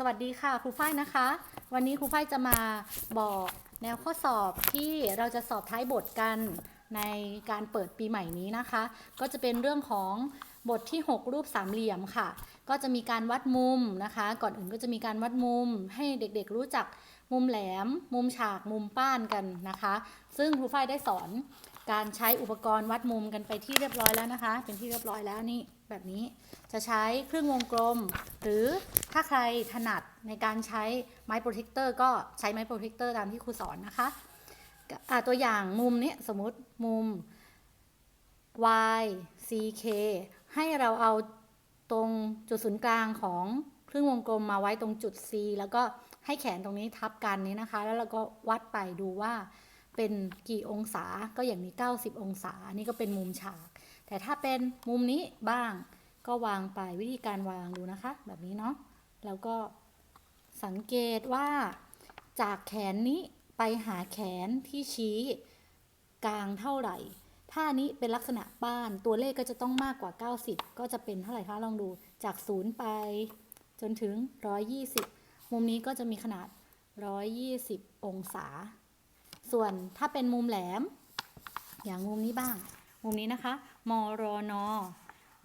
สวัสดีค่ะครูฝ้ายนะคะ วันนี้ครูฝ้ายจะมาบอกแนวข้อสอบที่เราจะสอบท้ายบทกันในการเปิดปีใหม่นี้นะคะ ก็จะเป็นเรื่องของบทที่ 6 รูปสามเหลี่ยมค่ะ ก็จะมีการวัดมุมนะคะ ก่อนอื่นก็จะมีการวัดมุม ให้เด็กๆรู้จักมุมแหลม มุมฉากมุมป้านกันนะคะ ซึ่งครูฝ้ายได้สอนการใช้อุปกรณ์วัดมุมกันไปที่เรียบร้อยแล้วนะคะ เป็นที่เรียบร้อยแล้วนี่ แบบนี้จะใช้เครื่องวงกลม หรือถ้าใครถนัดในการใช้ไม้โปรเทคเตอร์ก็ใช้ไม้โปรเทคเตอร์ตามที่ครูสอนนะคะะตัวอย่างมุมนี้สมมติมุม y c k ให้เราเอาตรงจุดศูนย์กลางของเครื่องวงกลมมาไว้ตรงจุด c แล้วก็ให้แขนตรงนี้ทับกันนี้นะคะ แล้วเราก็วัดไปดูว่า เป็นกี่องศาก็อย่างนี้ 90 องศานี่ก็เป็นมุมฉาก แต่ถ้าเป็นมุมนี้บ้างก็วางไปวิธีการวางดูนะคะ แบบนี้เนาะแล้วก็สังเกตว่าจากแขนนี้ไปหาแขนที่ชี้กลางเท่าไหร่ ถ้านี้เป็นลักษณะบ้านตัวเลขก็จะต้องมากกว่า 90 ก็จะเป็นเท่าไหร่คะลองดูจาก 0 ไป จนถึง 120 มุมนี้ก็จะมีขนาด 120 องศา ส่วนถ้าเป็นมุมแหลม อย่างมุมนี้บ้าง มุมนี้นะคะ มรน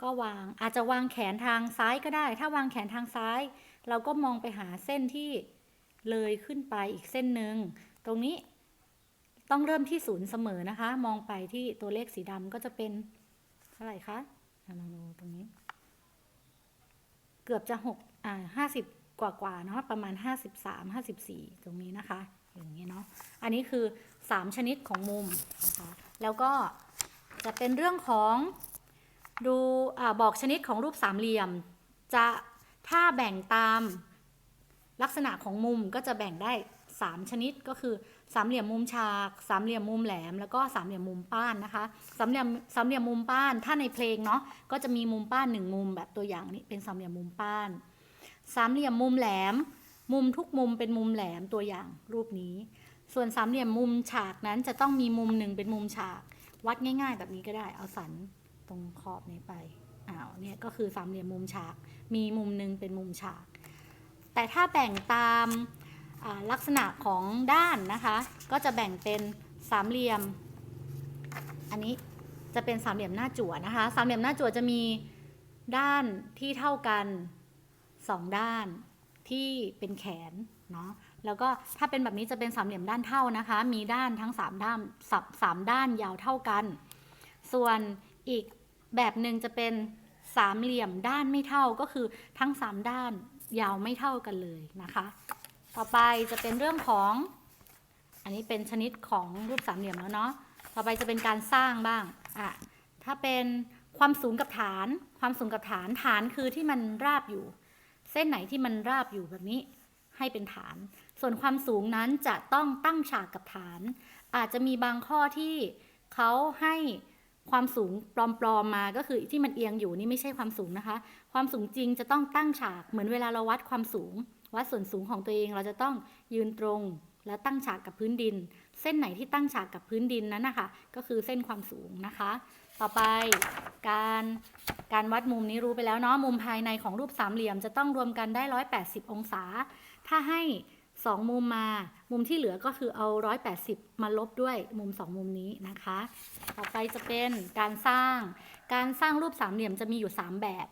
ก็วางอาจจะวางแขนทางซ้ายก็ได้ ถ้าวางแขนทางซ้าย เราก็มองไปหาเส้นที่เลยขึ้นไปอีกเส้นหนึ่ง ตรงนี้ต้องเริ่มที่ศูนย์เสมอนะคะ มองไปที่ตัวเลขสีดำก็จะเป็นเท่าไหร่คะลองดูตรงนี้ เกือบจะหกอ่าห้าสิบกว่ากว่าเนาะประมาณห้าสิบสามห้าสิบสี่ตรงนี้นะคะ อย่างนี้เนาะ อันนี้คือสามชนิดของมุมนะคะ แล้วก็จะเป็นเรื่องของดูอบอกชนิดของรูปสามเหลี่ยม จะถ้าแบ่งตามลักษณะของมุมก็จะแบ่งได้ 3 ชนิดก็คือสามเหลี่ยมมุมฉาก สามเหลี่ยมมุมแหลม แล้วก็สามเหลี่ยมมุมป้านนะคะสามเหลี่ยมสามเหลี่ยมมุมป้าน ถ้าในเพลงเนาะก็จะมีมุมป้านหนึ่งมุมแบบตัวอย่างนี้เป็นสามเหลี่ยมมุมป้าน สามเหลี่ยมมุมแหลม มุมทุกมุมเป็นมุมแหลมตัวอย่างรูปนี้ ส่วนสามเหลี่ยมมุมฉากนั้นจะต้องมีมุมหนึ่งเป็นมุมฉาก วัดง่าย ๆ แบบนี้ก็ได้ เอาสันตรงขอบนี้ไปอ้าวเนี่ยก็คือสามเหลี่ยมมุมฉาก มีมุมหนึ่งเป็นมุมฉาก แต่ถ้าแบ่งตามลักษณะของด้านนะคะ ก็จะแบ่งเป็นสามเหลี่ยม อันนี้จะเป็นสามเหลี่ยมหน้าจั่วนะคะ สามเหลี่ยมหน้าจั่วจะมีด้านที่เท่ากันสองด้าน ที่เป็นแขนเนาะแล้วก็ถ้าเป็นแบบนี้จะเป็นสามเหลี่ยมด้านเท่านะคะ มีด้านทั้งสามด้านสามสามด้านยาวเท่ากัน ส่วนอีกแบบหนึ่งจะเป็นสามเหลี่ยมด้านไม่เท่าก็คือทั้งสามด้านยาวไม่เท่ากันเลยนะคะ ต่อไปจะเป็นเรื่องของ อันนี้เป็นชนิดของรูปสามเหลี่ยมแล้วเนาะต่อไปจะเป็นการสร้างบ้างอะถ้าเป็นความสูงกับฐาน ความสูงกับฐานฐานคือที่มันราบอยู่ เส้นไหนที่มันราบอยู่แบบนี้ให้เป็นฐาน ส่วนความสูงนั้นจะต้องตั้งฉากกับฐาน อาจจะมีบางข้อที่เขาให้ความสูงปลอมๆมาก็คือที่มันเอียงอยู่นี่ไม่ใช่ความสูงนะคะ ความสูงจริงจะต้องตั้งฉากเหมือนเวลาเราวัดความสูง วัดส่วนสูงของตัวเองเราจะต้องยืนตรง แล้วตั้งฉากกับพื้นดิน เส้นไหนที่ตั้งฉากกับพื้นดินนั้นนะคะก็คือเส้นความสูงนะคะ ต่อไปการการวัดมุมนี้รู้ไปแล้วเนาะมุมภายในของรูปสามเหลี่ยมจะต้องรวมกันได้ 180 องศา ถ้าให้สองมุมมา มุมที่เหลือก็คือเอา 180 มาลบด้วยมุมสองมุมนี้นะคะ ต่อไปจะเป็นการสร้าง การสร้างรูปสามเหลี่ยมจะมีอยู่ 3 แบบ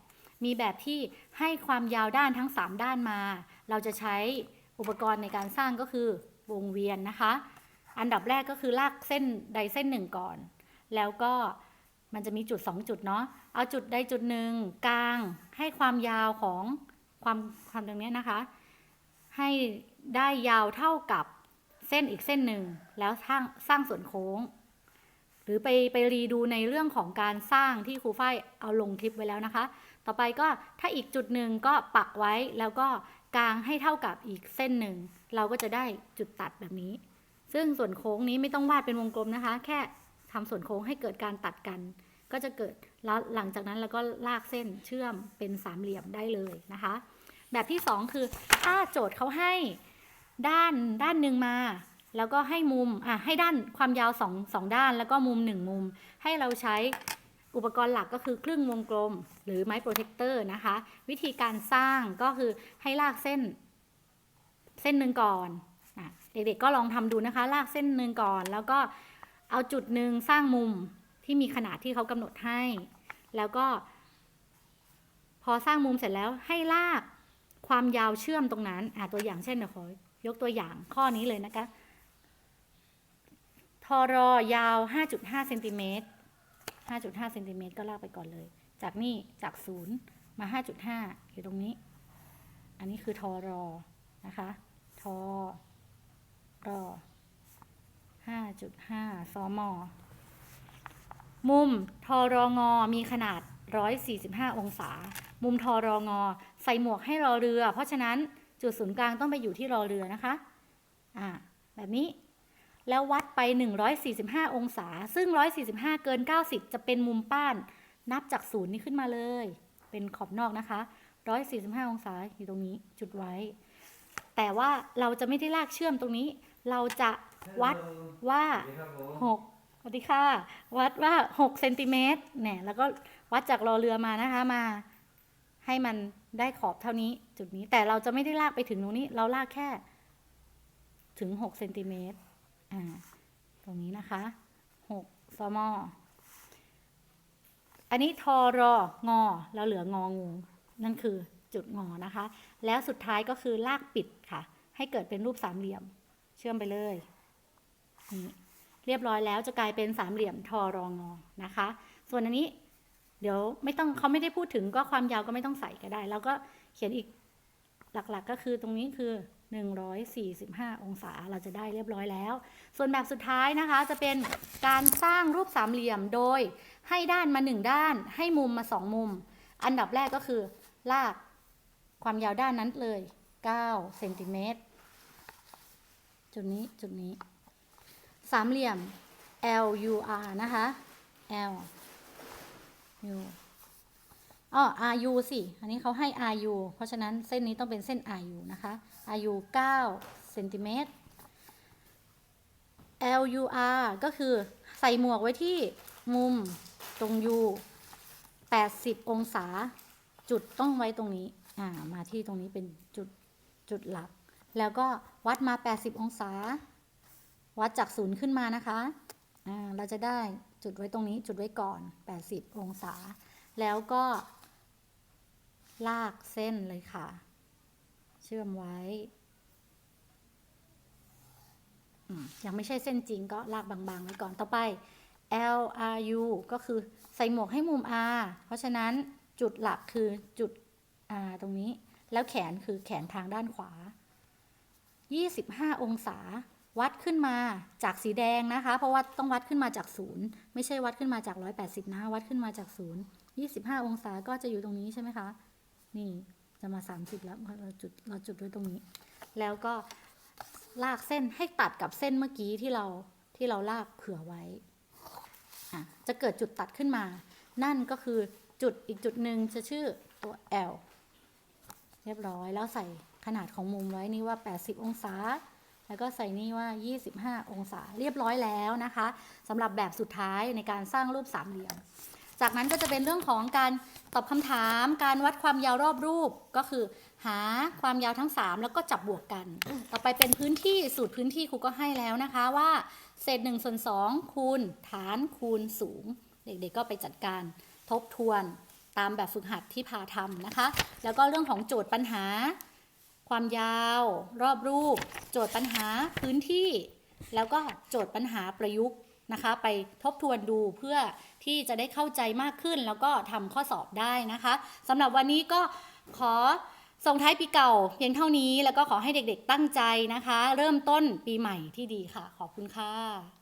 มีแบบที่ให้ความยาวด้านทั้ง 3 ด้านมา เราจะใช้อุปกรณ์ในการสร้างก็คือวงเวียนนะคะ อันดับแรกก็คือลากเส้นใดเส้นหนึ่งก่อน แล้วก็ มันจะมีจุด 2 จุดเนาะ เอาจุดใดจุดหนึ่งกลางให้ความยาวของความความตรงเนี้ยนะคะ ให้ได้ยาวเท่ากับเส้นอีกเส้นหนึ่งแล้วสร้างสร้างส่วนโค้ง หรือไปไปรีดูในเรื่องของการสร้างที่ครูฝ้ายเอาลงคลิปไว้แล้วนะคะ ต่อไปก็ถ้าอีกจุดหนึ่งก็ปักไว้แล้วก็กางให้เท่ากับอีกเส้นหนึ่งเราก็จะได้จุดตัดแบบนี้ ซึ่งส่วนโค้งนี้ไม่ต้องวาดเป็นวงกลมนะคะ แค่ ทำส่วนโค้งให้เกิดการตัดกัน ก็จะเกิดแล้วหลังจากนั้นเราก็ลากเส้นเชื่อมเป็นสามเหลี่ยมได้เลยนะคะ แบบที่สองคือถ้าโจทย์เขาให้ด้านด้านหนึ่งมา แล้วก็ให้มุมอะให้ด้านความยาวสองสองด้าน แล้วก็มุมหนึ่งมุม ให้เราใช้อุปกรณ์หลักก็คือครึ่งวงกลม หรือไม้โปรเทคเตอร์นะคะ วิธีการสร้างก็คือให้ลากเส้น เส้นหนึ่งก่อนอเด็กๆก็ลองทำดูนะคะ ลากเส้นหนึ่งก่อน แล้วก็ เอาจุดหนึ่งสร้างมุมที่มีขนาดที่เขากำหนดให้ แล้วก็ พอสร้างมุมเสร็จแล้วให้ลากความยาวเชื่อมตรงนั้นอะตัวอย่างเช่นเดี๋ยวขอยกตัวอย่างข้อนี้เลยนะคะทอรอยาว 5.5เซนติเมตร5.5เซนติเมตรก็ลากไปก่อนเลย จากนี่จากศูนย์มา 5.5 อยู่ตรงนี้ อันนี้คือทอรอนะคะ ทอรอ 5.5ซอมอมุมทอรองอมีขนาด 145 องศา มุมทอรองอใส่หมวกให้รอเรือ เพราะฉะนั้นจุดศูนย์กลางต้องไปอยู่ที่รอเรือนะคะอ่าแบบนี้ แล้ววัดไป 145 องศา ซึ่ง 145 เกิน 90 จะเป็นมุมป้าน นับจากศูนย์นี้ขึ้นมาเลย เป็นขอบนอกนะคะ 145 องศาอยู่ตรงนี้จุดไว้ แต่ว่าเราจะไม่ได้ลากเชื่อมตรงนี้ เราจะ วัดว่าสวัสดีครับผมหกสวัสดีค่ะ วัดว่าหกเซนติเมตรเนี่ยแล้วก็วัดจากรอเรือมานะคะมา ให้มันได้ขอบเท่านี้จุดนี้แต่เราจะไม่ได้ลากไปถึงตรงนี้ เราลากแค่ ถึงหกเซนติเมตรอ่าตรงนี้นะคะหกซมอันนี้ทอรองอแล้วเหลืององูนั่นคือจุดงอนะคะ แล้วสุดท้ายก็คือลากปิดค่ะ ให้เกิดเป็นรูปสามเหลี่ยม เชื่อมไปเลย นี่เรียบร้อยแล้วจะกลายเป็นสามเหลี่ยมทอรองอนะคะ ส่วนอันนี้เดี๋ยวไม่ต้องเขาไม่ได้พูดถึงก็ความยาวก็ไม่ต้องใส่ก็ได้ แล้วก็เขียนอีกหลักๆก็คือตรงนี้คือ 145 องศาเราจะได้เรียบร้อยแล้ว ส่วนแบบสุดท้ายนะคะจะเป็นการสร้างรูปสามเหลี่ยมโดยให้ด้านมาหนึ่งด้าน ให้มุมมาสองมุม อันดับแรกก็คือลากความยาวด้านนั้นเลย 9 เซนติเมตรจุดนี้จุดนี้ สามเหลี่ยม L U R นะคะ L U อ๋อ R U สิ อันนี้เขาให้ R U เพราะฉะนั้นเส้นนี้ต้องเป็นเส้น R U นะคะ R U 9เซนติเมตร L U R ก็คือใส่หมวกไว้ที่มุมตรง U 80 องศา จุดต้องไว้ตรงนี้ อ่า มาที่ตรงนี้เป็นจุดจุดหลัก แล้วก็วัดมา 80 องศา วัดจากศูนย์ขึ้นมานะคะเราจะได้จุดไว้ตรงนี้จุดไว้ก่อน 80 องศา แล้วก็ ลากเส้นเลยค่ะ เชื่อมไว้ ยังไม่ใช่เส้นจริงก็ลากบางๆไว้ก่อนต่อไป L R U ก็คือใส่หมวกให้มุม R เพราะฉะนั้นจุดหลักคือจุด R ตรงนี้ แล้วแขนคือแขนทางด้านขวา 25 องศา วัดขึ้นมาจากสีแดงนะคะ เพราะว่าต้องวัดขึ้นมาจากศูนย์ไม่ใช่วัดขึ้นมาจาก 180 นะวัดขึ้นมาจากศูนย์25 องศาก็จะอยู่ตรงนี้ใช่ไหมคะ นี่จะมา 30 แล้วเราจุดเราจุดไว้ตรงนี้ แล้วก็ลากเส้นให้ตัดกับเส้นเมื่อกี้ที่เราที่เราลากเผื่อไว้อะจะเกิดจุดตัดขึ้นมา นั่นก็คือจุดอีกจุดหนึ่งจะชื่อตัว L เรียบร้อยแล้วใส่ขนาดของมุมไว้นี่ว่า 80 องศา แล้วก็ใส่นี่ว่า 25 องศาเรียบร้อยแล้วนะคะสำหรับแบบสุดท้ายในการสร้างรูปสามเหลี่ยม จากนั้นก็จะเป็นเรื่องของการตอบคำถาม การวัดความยาวรอบรูปก็คือ หาความยาวทั้ง 3 แล้วก็จับบวกกัน ต่อไปเป็นพื้นที่สูตรพื้นที่ครูก็ให้แล้วนะคะว่าเศษ1ส่วน2คูณฐานคูณสูง เด็กๆก็ไปจัดการทบทวนตามแบบฝึกหัดที่พาทำนะคะ แล้วก็เรื่องของโจทย์ปัญหา ความยาว รอบรูป โจทย์ปัญหาพื้นที่ แล้วก็โจทย์ปัญหาประยุกต์นะคะ ไปทบทวนดูเพื่อที่จะได้เข้าใจมากขึ้น แล้วก็ทำข้อสอบได้นะคะสำหรับวันนี้ก็ขอส่งท้ายปีเก่าเพียงเท่านี้แล้วก็ขอให้เด็กๆตั้งใจนะคะ เริ่มต้นปีใหม่ที่ดีค่ะ ขอบคุณค่ะ